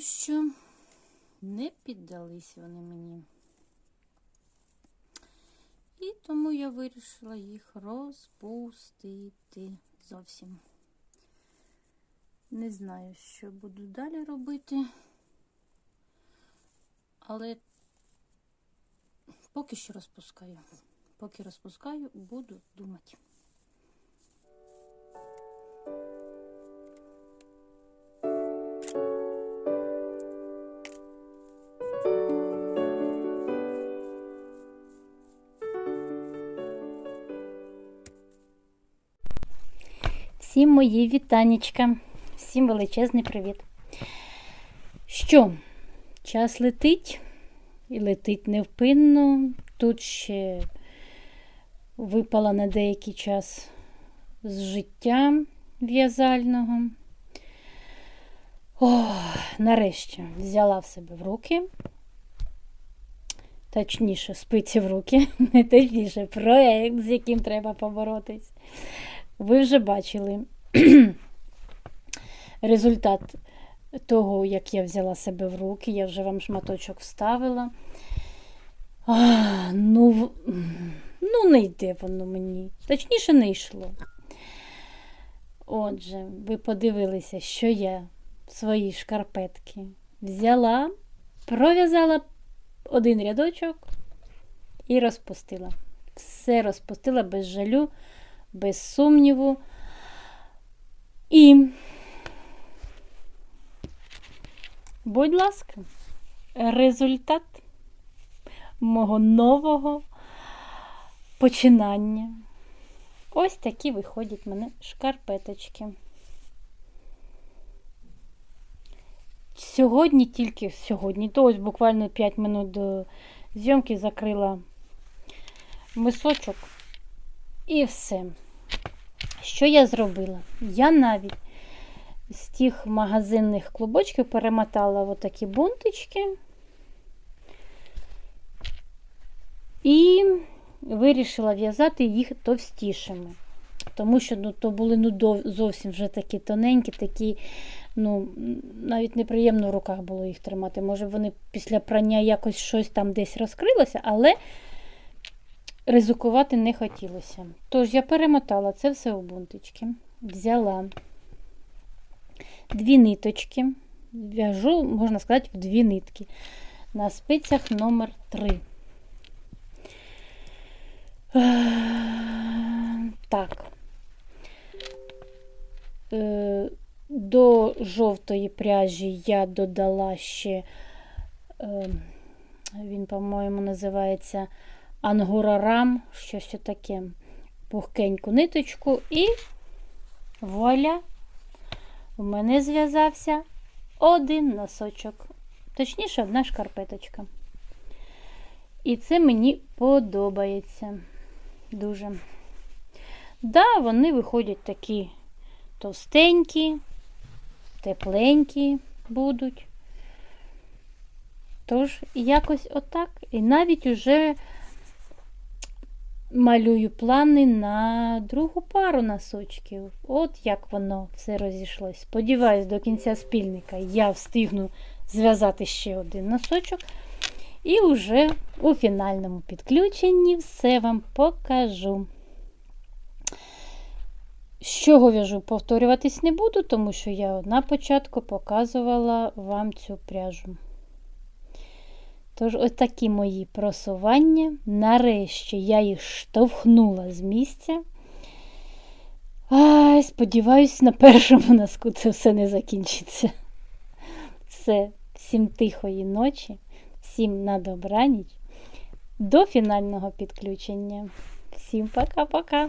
що не піддались вони мені. І тому я вирішила їх розпустити зовсім. Не знаю, що буду далі робити, але поки що розпускаю. Поки розпускаю, буду думати. Всім мої вітанечка, всім величезний привіт. Що, час летить і летить невпинно. Тут ще випала на деякий час з життя в'язального. О, нарешті взяла в себе в руки. Точніше, спиці в руки, не точніше, проєкт, з яким треба поборотись. Ви вже бачили результат того, як я взяла себе в руки. Я вже вам шматочок вставила. А, ну, ну, не йде воно мені. Точніше, не йшло. Отже, ви подивилися, що я свої шкарпетки взяла, пров'язала один рядочок і розпустила. Все розпустила без жалю без сумніву. І, будь ласка, результат мого нового починання. Ось такі виходять мене шкарпеточки. Сьогодні тільки сьогодні, то ось буквально 5 минут до зйомки закрила мисочок і все. Що я зробила? Я навіть з тих магазинних клубочків перемотала отакі бунтички і вирішила в'язати їх товстішими. Тому що ну, то були ну, зовсім вже такі тоненькі, такі, ну, навіть неприємно в руках було їх тримати. Може, вони після прання якось щось там десь розкрилося, але ризикувати не хотілося. Тож я перемотала це все у бунтички, взяла дві ниточки, в'яжу, можна сказати, в дві нитки на спицях номер 3. Так. Е, До жовтої пряжі я додала ще, е, він, по-моєму, називається ангурарам, щось таке, пухкеньку ниточку, і вуаля, у мене зв'язався один носочок, точніше, одна шкарпеточка. І це мені подобається дуже. Да, вони виходять такі товстенькі, тепленькі будуть. Тож, якось отак. І навіть уже малюю плани на другу пару носочків. От як воно все розійшлось. Сподіваюсь, до кінця спільника я встигну зв'язати ще один носочок. І вже у фінальному підключенні все вам покажу. З чого в'яжу, повторюватись не буду, тому що я на початку показувала вам цю пряжу. Тож, ось такі мої просування. Нарешті я їх штовхнула з місця. Ай, сподіваюсь, на першому носку це все не закінчиться. Все, всім тихої ночі, всім на добраніч. До фінального підключення. Всім пока-пока!